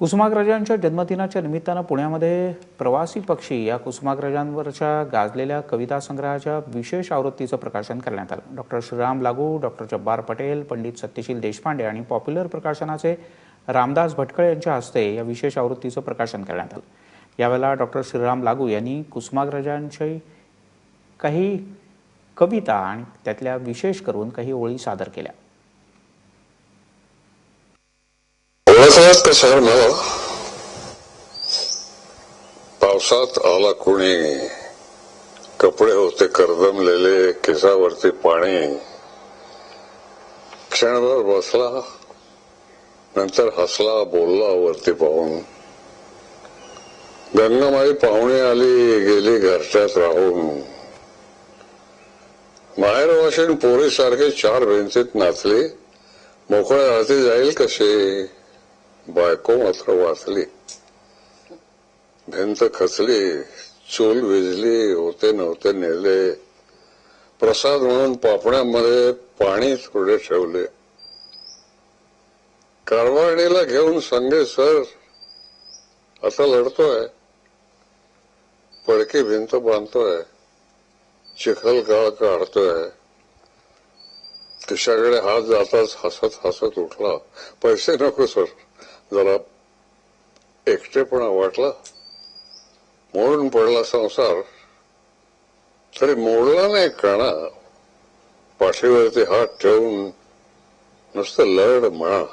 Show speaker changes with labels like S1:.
S1: कुसुमाग्रजांच्या जन्मदिनाच्या निमित्तानं पुण्यामध्ये प्रवासी पक्षी या कुसुमाग्रजांवरच्या गाजलेल्या कविता संग्रहाच्या विशेष आवृत्तीचं प्रकाशन करण्यात आलं. डॉक्टर श्रीराम लागू डॉक्टर जब्बार पटेल पंडित सत्यशील देशपांडे आणि पॉप्युलर प्रकाशनाचे रामदास भटकळे यांच्या हस्ते या विशेष आवृत्तीचं प्रकाशन करण्यात आलं. यावेळेला डॉक्टर श्रीराम लागू यांनी कुसुमाग्रजांची काही कविता आणि त्यातल्या विशेष करून काही ओळी सादर केल्या.
S2: ओळखलात का सर पावसात आला कुणी कपडे होते करदमलेले केसावरती पाणी क्षणभर बसला नंतर हसला बोलला वरती पाहून गंगामाई पाहुणे आली गेली घरच्यात राहून माहेर वाशिन पोरीसारखे चार भिंतीत नाचली मोकळ्या हाती जाईल कसे बायको मात्र वाचली. भिंत खचली चूल विजली होते नव्हते नेले. प्रसाद म्हणून पापण्यामध्ये पाणी थोडे ठेवले. कारवाणीला घेऊन संगे सर आता लढतोय. पडकी भिंत बांधतोय. चिखल काळ काढतोय. तिच्याकडे हात जाताच हसत हसत उठला. पैसे नको सर. जरा एकटेपणा वाटला. मोडून पडला संसार. तरी मोडला नाही काना पाठीवरती हात ठेवून नुसतं लढ म्हणा.